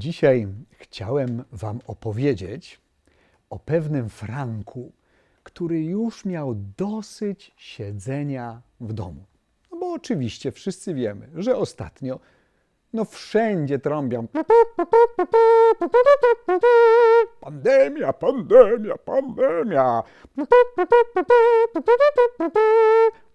Dzisiaj chciałem Wam opowiedzieć o pewnym Franku, który już miał dosyć siedzenia w domu. No bo oczywiście wszyscy wiemy, że ostatnio no wszędzie trąbią pandemia, pandemia, pandemia.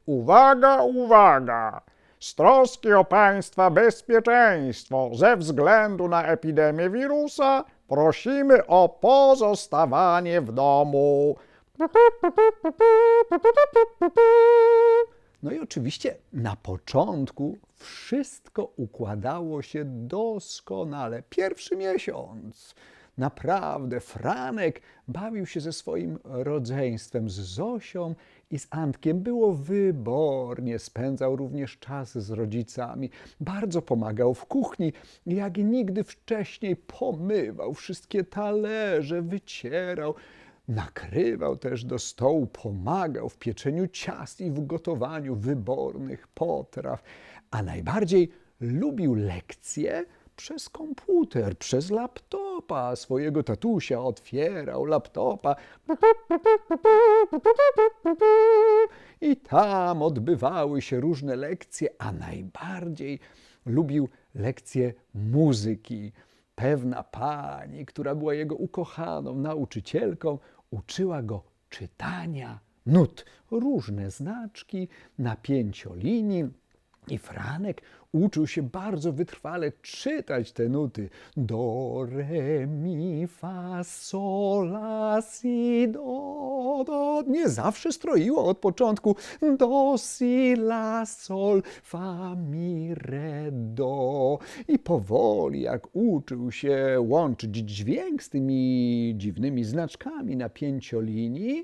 Uwaga, uwaga! Z troski o państwa bezpieczeństwo ze względu na epidemię wirusa prosimy o pozostawanie w domu. No i oczywiście na początku wszystko układało się doskonale. Pierwszy miesiąc. Naprawdę, Franek bawił się ze swoim rodzeństwem, z Zosią i z Antkiem. Było wybornie, spędzał również czas z rodzicami. Bardzo pomagał w kuchni, jak nigdy wcześniej pomywał wszystkie talerze, wycierał. Nakrywał też do stołu, pomagał w pieczeniu ciast i w gotowaniu wybornych potraw, a najbardziej lubił lekcje przez komputer, przez laptopa swojego tatusia. Otwierał laptopa i tam odbywały się różne lekcje, a najbardziej lubił lekcje muzyki. Pewna pani, która była jego ukochaną nauczycielką, uczyła go czytania nut, różne znaczki na pięciolinii. I Franek uczył się bardzo wytrwale czytać te nuty. Do, re, mi, fa, sol, la, si, do, do. Nie zawsze stroiło od początku. Do, si, la, sol, fa, mi, re, do. I powoli, jak uczył się łączyć dźwięk z tymi dziwnymi znaczkami na pięciolinii,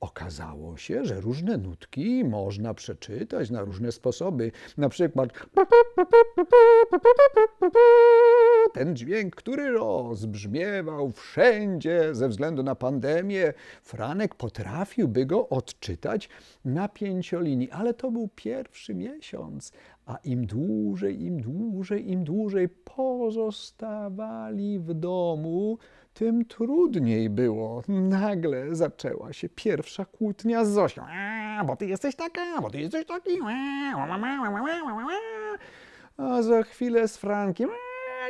Okazało się, że różne nutki można przeczytać na różne sposoby. Na przykład ten dźwięk, który rozbrzmiewał wszędzie ze względu na pandemię, Franek potrafiłby go odczytać na pięciolinii, ale to był pierwszy miesiąc, a im dłużej, im dłużej, im dłużej pozostawali w domu, tym trudniej było. Nagle zaczęła się pierwsza kłótnia z Zosią. "A, Bo ty jesteś taka, bo ty jesteś taki. A za chwilę z Frankiem.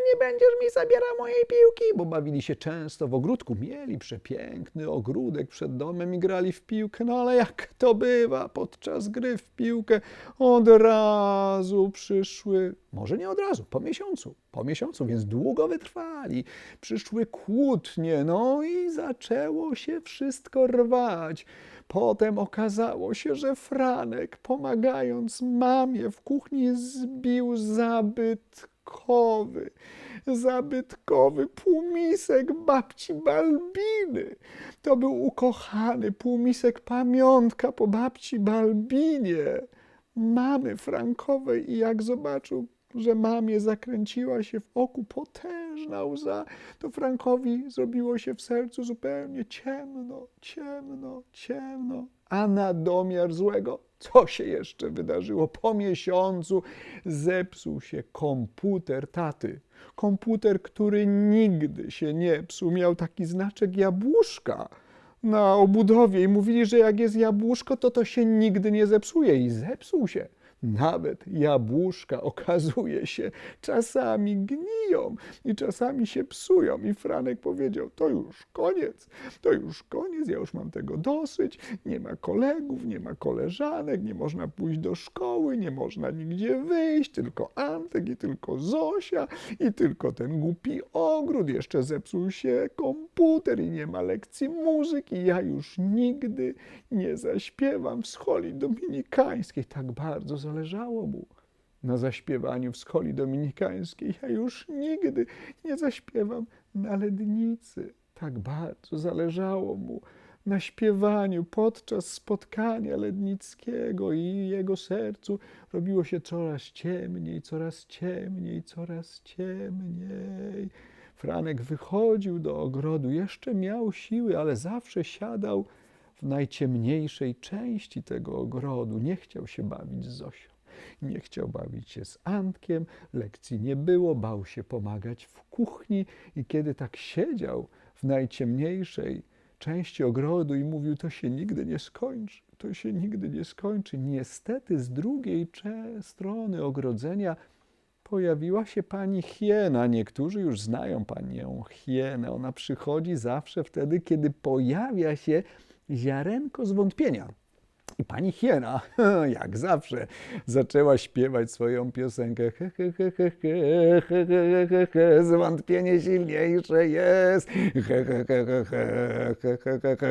"A, Nie będziesz mi zabierał mojej piłki, bo bawili się często w ogródku. Mieli przepiękny ogródek przed domem i grali w piłkę. No ale jak to bywa podczas gry w piłkę, od razu przyszły, może nie od razu, po miesiącu, po miesiącu, więc długo wytrwali. Przyszły kłótnie, no i zaczęło się wszystko rwać. Potem okazało się, że Franek, pomagając mamie w kuchni, zbił zabytkowy, zabytkowy półmisek babci Balbiny. To był ukochany półmisek pamiątka po babci Balbinie, mamy Frankowej i jak zobaczył, że mamie zakręciła się w oku potężna łza, to Frankowi zrobiło się w sercu zupełnie ciemno, ciemno, ciemno. A na domiar złego, co się jeszcze wydarzyło? Po miesiącu zepsuł się komputer taty. Komputer, który nigdy się nie psuł, miał taki znaczek jabłuszka na obudowie i mówili, że jak jest jabłuszko, to to się nigdy nie zepsuje i zepsuł się. Nawet jabłuszka okazuje się czasami gniją i czasami się psują. I Franek powiedział: To już koniec, to już koniec, ja już mam tego dosyć. Nie ma kolegów, nie ma koleżanek, nie można pójść do szkoły, nie można nigdzie wyjść, tylko Antek i tylko Zosia i tylko ten głupi ogród. Jeszcze zepsuł się komputer i nie ma lekcji muzyki. Ja już nigdy nie zaśpiewam w scholi dominikańskiej. Tak bardzo zależało mu na zaśpiewaniu w scholi dominikańskiej. Ja już nigdy nie zaśpiewam na lednicy. Tak bardzo zależało mu na śpiewaniu podczas spotkania lednickiego i jego sercu robiło się coraz ciemniej, coraz ciemniej, coraz ciemniej. Franek wychodził do ogrodu, jeszcze miał siły, ale zawsze siadał w najciemniejszej części tego ogrodu. Nie chciał się bawić z Zosią. Nie chciał bawić się z Antkiem, lekcji nie było, bał się pomagać w kuchni i kiedy tak siedział w najciemniejszej części ogrodu i mówił, to się nigdy nie skończy, to się nigdy nie skończy. Niestety z drugiej strony ogrodzenia pojawiła się pani Hiena. Niektórzy już znają panią Hienę. Ona przychodzi zawsze wtedy, kiedy pojawia się ziarenko zwątpienia. I pani Hiena, jak zawsze, zaczęła śpiewać swoją piosenkę. He, zwątpienie silniejsze jest.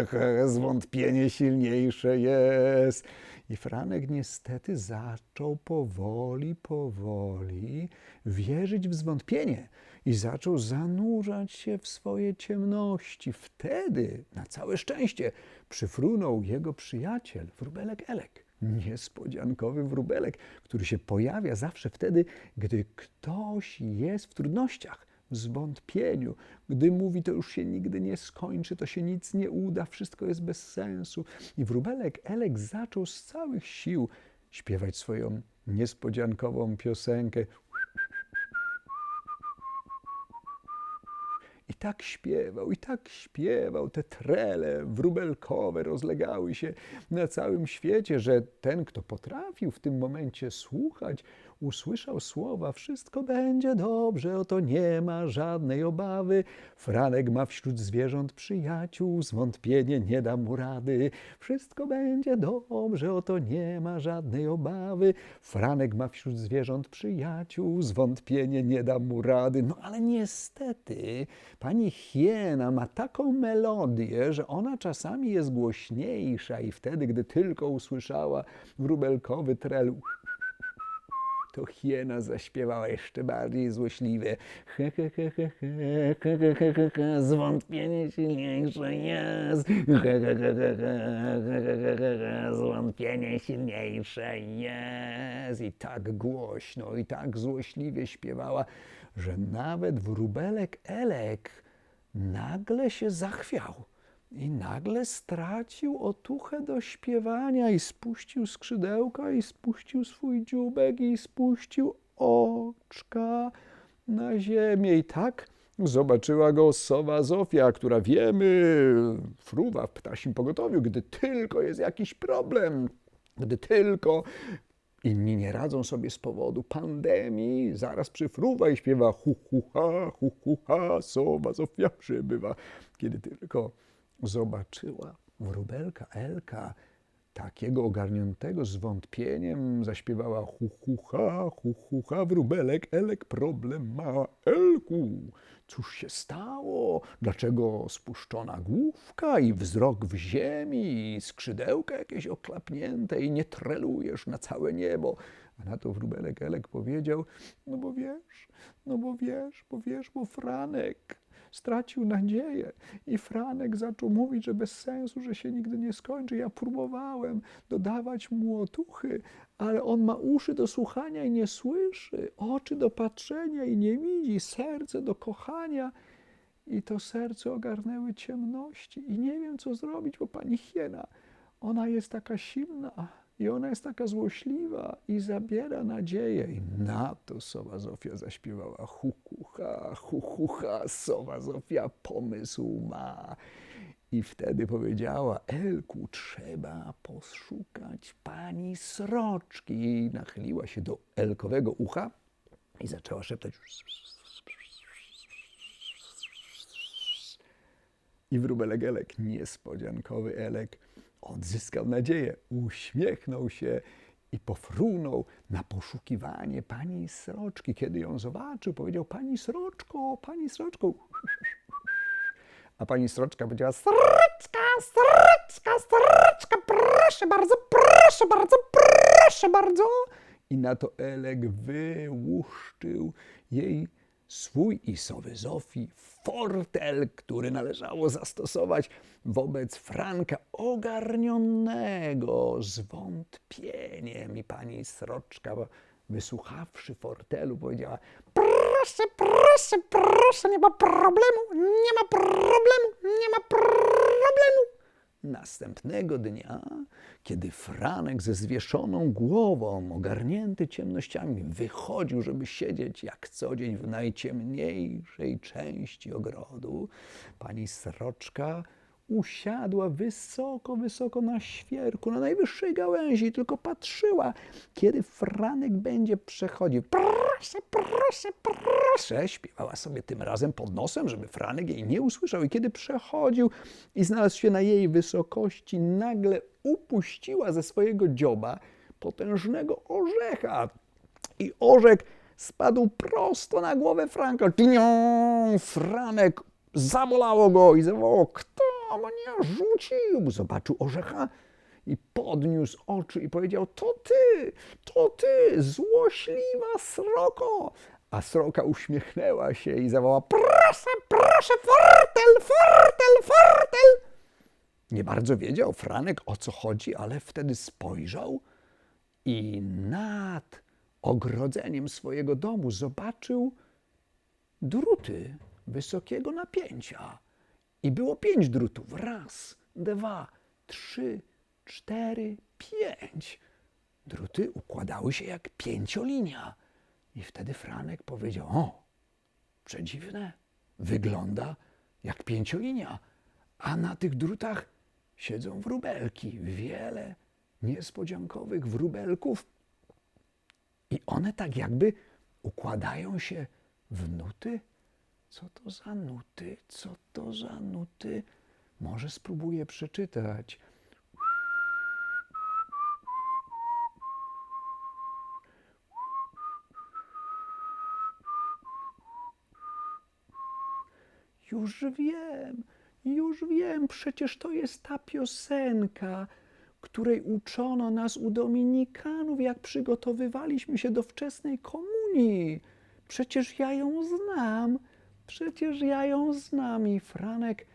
He, zwątpienie silniejsze jest. I Franek niestety zaczął powoli, powoli wierzyć w zwątpienie i zaczął zanurzać się w swoje ciemności. Wtedy, na całe szczęście, przyfrunął jego przyjaciel, wróbelek Elek. Niespodziankowy wróbelek, który się pojawia zawsze wtedy, gdy ktoś jest w trudnościach, w zwątpieniu, gdy mówi, to już się nigdy nie skończy, to się nic nie uda, wszystko jest bez sensu. I wróbelek Elek zaczął z całych sił śpiewać swoją niespodziankową piosenkę. I tak śpiewał, i tak śpiewał. Te trele wróbelkowe rozlegały się na całym świecie, że ten, kto potrafił w tym momencie słuchać, usłyszał słowa: Wszystko będzie dobrze, oto nie ma żadnej obawy. Franek ma wśród zwierząt przyjaciół, zwątpienie nie da mu rady. Wszystko będzie dobrze, oto nie ma żadnej obawy. Franek ma wśród zwierząt przyjaciół, zwątpienie nie da mu rady. No ale niestety pani hiena ma taką melodię, że ona czasami jest głośniejsza i wtedy, gdy tylko usłyszała wróbelkowy trel, to hiena zaśpiewała jeszcze bardziej złośliwie. He, zwątpienie silniejsze jest. Zwątpienie silniejsze jest. I tak głośno i tak złośliwie śpiewała, że nawet wróbelek Elek nagle się zachwiał. I nagle stracił otuchę do śpiewania i spuścił skrzydełka i spuścił swój dzióbek i spuścił oczka na ziemię. I tak zobaczyła go sowa Zofia, która wiemy, fruwa w ptasim pogotowiu, gdy tylko jest jakiś problem, gdy tylko inni nie radzą sobie z powodu pandemii, zaraz przyfruwa i śpiewa hu hu ha, hu hu ha, sowa Zofia przybywa. Kiedy tylko zobaczyła wróbelka Elka, takiego ogarniętego zwątpieniem, zaśpiewała hu hu ha, hu hu ha, wróbelek Elek problem ma Elku. Cóż się stało? Dlaczego spuszczona główka i wzrok w ziemi i skrzydełka jakieś oklapnięte i nie trelujesz na całe niebo? A na to wróbelek Elek powiedział, no bo wiesz, no bo wiesz, bo wiesz, bo Franek stracił nadzieję i Franek zaczął mówić, że bez sensu, że się nigdy nie skończy. Ja próbowałem dodawać mu otuchy, ale on ma uszy do słuchania i nie słyszy, oczy do patrzenia i nie widzi, serce do kochania. I to serce ogarnęły ciemności i nie wiem, co zrobić, bo pani Hiena, ona jest taka silna i ona jest taka złośliwa i zabiera nadzieję. I na to sowa Zofia zaśpiewała hu, hu, ha, hu, hu, ha, sowa Zofia pomysł ma. I wtedy powiedziała, Elku, trzeba poszukać pani sroczki. I nachyliła się do Elkowego ucha i zaczęła szeptać. I wróbelek Elek, niespodziankowy Elek, odzyskał nadzieję, uśmiechnął się i pofrunął na poszukiwanie pani Sroczki. Kiedy ją zobaczył, powiedział, pani Sroczko, pani Sroczko. A pani Sroczka powiedziała, Sroczka, Sroczka, Sroczka, proszę bardzo, proszę bardzo, proszę bardzo. I na to Elek wyłuszczył jej swój i Zofii fortel, który należało zastosować wobec Franka ogarnionego zwątpieniem. I pani Sroczka, wysłuchawszy fortelu, powiedziała: Proszę, proszę, proszę, nie ma problemu, nie ma problemu, nie ma problemu. Następnego dnia, kiedy Franek ze zwieszoną głową, ogarnięty ciemnościami, wychodził, żeby siedzieć jak co dzień w najciemniejszej części ogrodu, pani Sroczka usiadła wysoko, wysoko na świerku, na najwyższej gałęzi i tylko patrzyła, kiedy Franek będzie przechodził. Proszę, proszę, proszę, śpiewała sobie tym razem pod nosem, żeby Franek jej nie usłyszał. I kiedy przechodził i znalazł się na jej wysokości, nagle upuściła ze swojego dzioba potężnego orzecha. I orzek spadł prosto na głowę Franka. Tinią! Franek zabolało go i zawołał, kto mnie rzucił? Zobaczył orzecha i podniósł oczy i powiedział, to ty, to ty, złośliwa sroko. A sroka uśmiechnęła się i zawołała, proszę, proszę, fortel, fortel, fortel. Nie bardzo wiedział Franek o co chodzi, ale wtedy spojrzał i nad ogrodzeniem swojego domu zobaczył druty wysokiego napięcia. I było pięć drutów. Raz, dwa, trzy, cztery, pięć. Druty układały się jak pięciolinia. I wtedy Franek powiedział: O, przedziwne, wygląda jak pięciolinia, a na tych drutach siedzą wróbelki, wiele niespodziankowych wróbelków. I one tak jakby układają się w nuty. Co to za nuty? Co to za nuty? Może spróbuję przeczytać. Już wiem, już wiem, przecież to jest ta piosenka, której uczono nas u Dominikanów, jak przygotowywaliśmy się do wczesnej komunii. Przecież ja ją znam, przecież ja ją znam. I Franek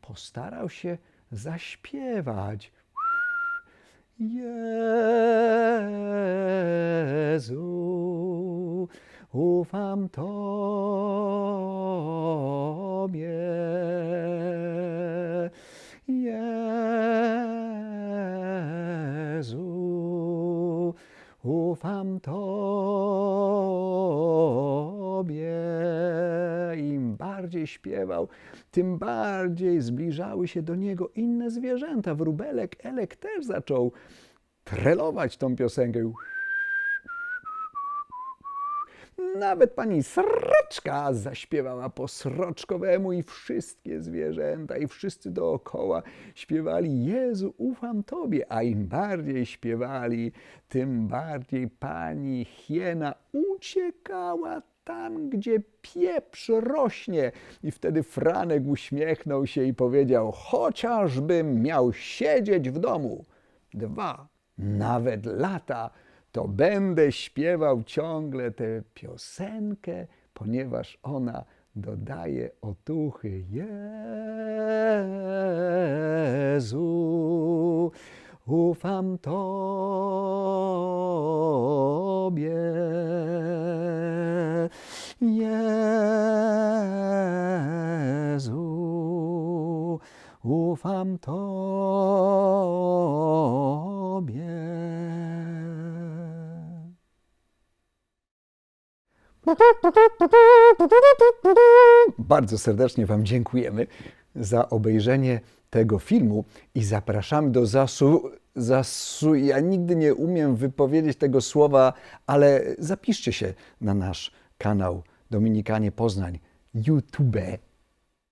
postarał się zaśpiewać. Jezu, ufam Tobie. Jezu, ufam Tobie. Bardziej śpiewał, tym bardziej zbliżały się do niego inne zwierzęta. Wróbelek Elek też zaczął trelować tą piosenkę. Nawet pani sroczka zaśpiewała po sroczkowemu i wszystkie zwierzęta i wszyscy dookoła śpiewali Jezu, ufam Tobie, a im bardziej śpiewali, tym bardziej pani hiena uciekała tam, gdzie pieprz rośnie. I wtedy Franek uśmiechnął się i powiedział, chociażbym miał siedzieć w domu dwa, nawet lata, to będę śpiewał ciągle tę piosenkę, ponieważ ona dodaje otuchy. Jezu, ufam Tobie. Jezu, ufam Tobie. Bardzo serdecznie Wam dziękujemy za obejrzenie tego filmu i zapraszamy do zasu. zasu ja nigdy nie umiem wypowiedzieć tego słowa, ale zapiszcie się na nasz kanał Dominikanie Poznań YouTube